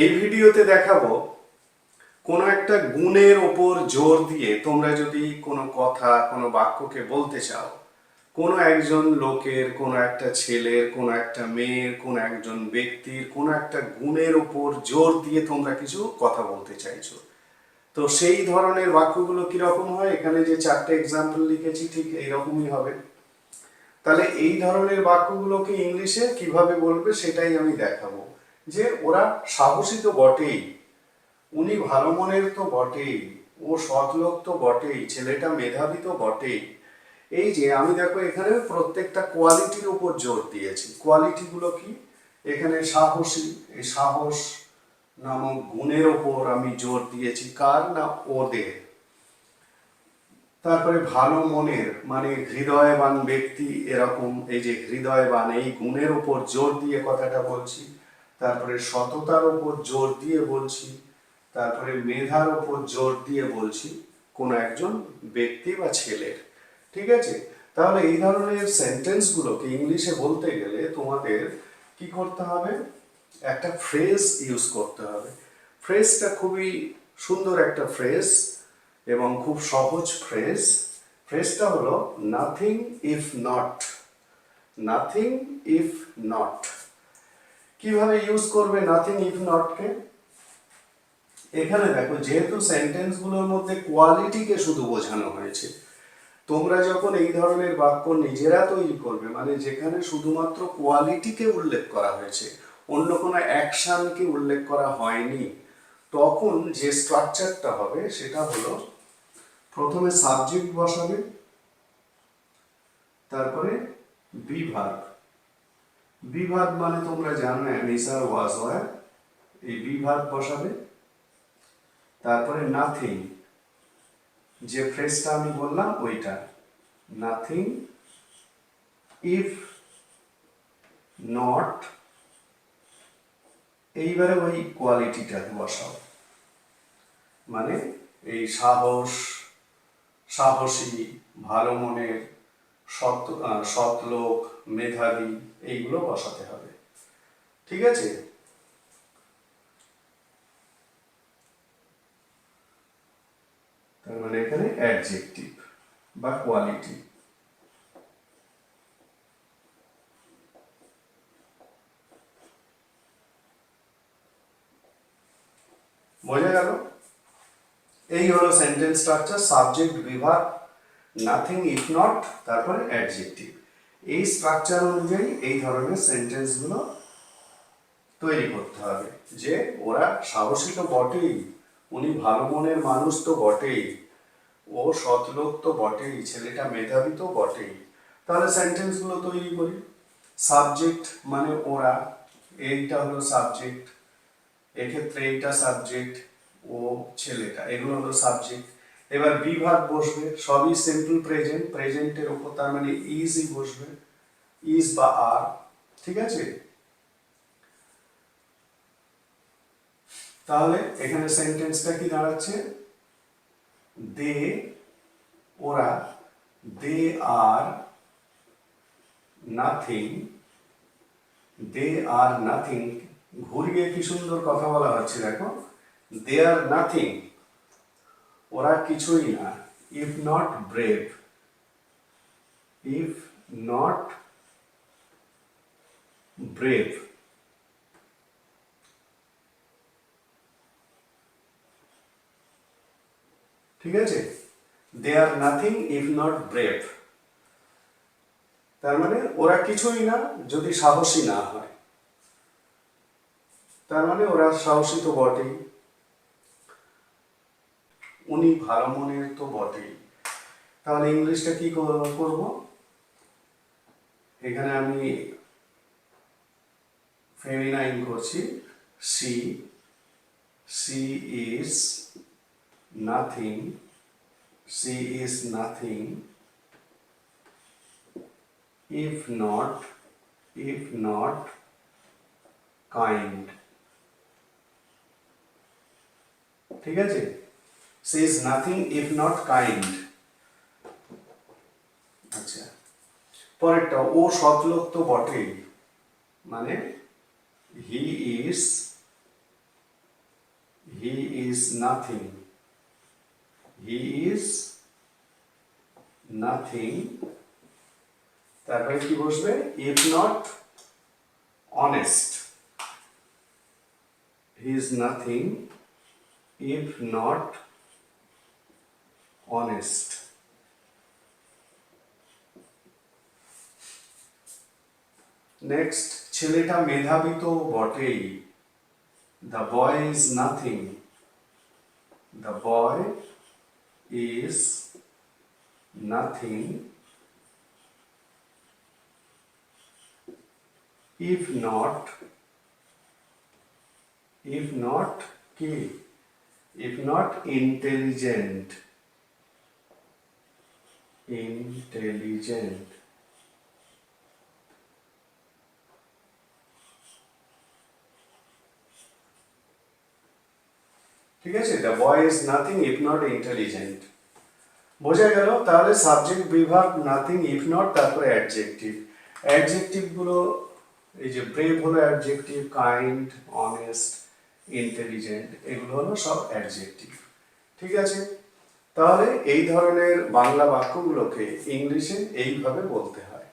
এই ভিডিওতে দেখাবো কোনো একটা গুণের ওপর জোর দিয়ে তোমরা যদি কোনো কথা, কোনো বাক্যকে বলতে চাও, কোনো একজন লোকের, কোনো একটা ছেলের, কোনো একটা মেয়ের, কোনো একজন ব্যক্তির, কোনো একটা গুণের ওপর জোর দিয়ে তোমরা কিছু কথা বলতে চাইছো। তো সেই ধরনের বাক্যগুলো কীরকম হয়? এখানে যে চারটে এক্সাম্পল লিখেছি, ঠিক এইরকমই হবে। তাহলে এই ধরনের বাক্যগুলোকে ইংলিশে কীভাবে বলবে সেটাই আমি দেখাবো। যে ওরা সাহসী তো বটেই, উনি ভালো মনের তো বটেই, ও সৎলোক তো বটেই, ছেলেটা মেধাবী তো বটেই। এই যে আমি দেখো এখানে প্রত্যেকটা কোয়ালিটির উপর জোর দিয়েছি। কোয়ালিটিগুলো কি? এখানে সাহসী, এই সাহস নামক গুণের ওপর আমি জোর দিয়েছি, কার না ওদের? তারপরে ভালো মনের মানে হৃদয়বান ব্যক্তি এরকম, এই যে হৃদয়বান, এই গুণের উপর জোর দিয়ে কথাটা বলছি। তারপরে সততার উপর জোর দিয়ে বলছি, তারপরে মেধার উপর জোর দিয়ে বলছি, কোনো একজন ব্যক্তি বা ছেলের। ঠিক আছে? তাহলে এই ধরনের সেন্টেন্সগুলোকে ইংলিশে বলতে গেলে তোমাদের কি করতে হবে? একটা ফ্রেজ ইউজ করতে হবে। ফ্রেজটা খুবই সুন্দর একটা ফ্রেজ এবং খুব সহজ ফ্রেজ ফ্রেজটা হলো nothing if not nothing if not কীভাবে ইউজ করবে নাথিং ইফ নটকে এখানে দেখো, যেহেতু সেন্টেন্সগুলোর মধ্যে কোয়ালিটিকে শুধু বোঝানো হয়েছে, তোমরা যখন এই ধরনের বাক্য নিজেরা তৈরি করবে মানে যেখানে শুধুমাত্র কোয়ালিটিকে উল্লেখ করা হয়েছে, অন্য কোনো অ্যাকশনকে উল্লেখ করা হয়নি, তখন যে স্ট্রাকচারটা হবে সেটা হলো, প্রথমে সাবজেক্ট বসাবে, তারপরে বিভাগ। বিভাগ মানে তোমরা জানো অ্যামিসার ওয়াজ হয় এই বিভাগ বসাবে। তারপরে নাথিং যে ফ্রেজটা আমি বললাম, ওইটা। নাথিং ইফ নট এইবারে ওই কোয়ালিটিটা বসাও। মানে এই সাহস, সাহসী, ভালো মনের সৎ সৎ লোক, মেধাবী, এইগুলো বসাতে হবে। ঠিক আছে? তার মানে এখানে অ্যাডজেক্টিভ বা কোয়ালিটি বোঝা গেল? এই হলো সেন্টেন্স স্ট্রাকচার সাবজেক্ট বিভাগ নাথিং ইফ নট তারপরে অ্যাডজেক্টিভ এই স্ট্রাকচার অনুযায়ী এই ধরনের সেন্টেন্সগুলো তৈরি করতে হবে যে ওরা সাহসী তো বটেই, উনি ভালো মনের মানুষ তো বটেই, ও সৎলোক তো বটেই, ছেলেটা মেধাবী তো বটেই। তাহলে সেন্টেন্সগুলো তৈরি করি। সাবজেক্ট মানে ওরা, এইটা হলো সাবজেক্ট এক্ষেত্রে এইটা সাবজেক্ট ও ছেলেটা, এগুলো হলো সাবজেক্ট এবার বিভাগ বসবে, সবই সিম্পল প্রেজেন্ট প্রেজেন্টের উপর তার মানে ইজই বসবে ইজ বা আর ঠিক আছে? তাহলে এখানে সেন্টেন্সটা কি দাঁড়াচ্ছে? দে ওরা দে are nothing they are nothing ঘুরিয়ে কি সুন্দর কথা বলা হচ্ছে দেখো দে আর নাথিং ওরা কিছুই না। If not brave if not brave ঠিক আছে? They are nothing if not brave তার মানে ওরা কিছুই না যদি সাহসী না হয়। তার মানে ওরা সাহসী তো বটেই। উনি ভালো মনের তো বটেই। তাহলে ইংলিশটা কি কর- করব? এখানে আমি ফেমিনাইন করছি। She she is nothing she is nothing if not if not kind ঠিক আছে? Is nothing if not kind আচ্ছা। পরেরটা, ও সৎলোক তো বটেই মানে he is is nothing he is nothing তারপরে কি বসবে? If not honest he is nothing if not honest next ছেলেটা মেধাবী তো বটেই the boy is nothing the boy is nothing if not if not কি if not intelligent. Intelligent. ঠিক আছে? The boy is nothing if not intelligent বোঝা গেল? তাহলে সাবজেক্ট বিভাগ নাথিং ইফ নট তারপরে অ্যাডজেক্টিভ অ্যাডজেক্টিভগুলো, এই যে ব্রেভ হলো অ্যাডজেক্টিভ কাইন্ড অনেস্ট ইন্টেলিজেন্ট এগুলো হলো সব অ্যাডজেক্টিভ ঠিক আছে? তাহলে এই ধরনের বাংলা বাক্যগুলোকে ইংলিশে এইভাবে বলতে হয়।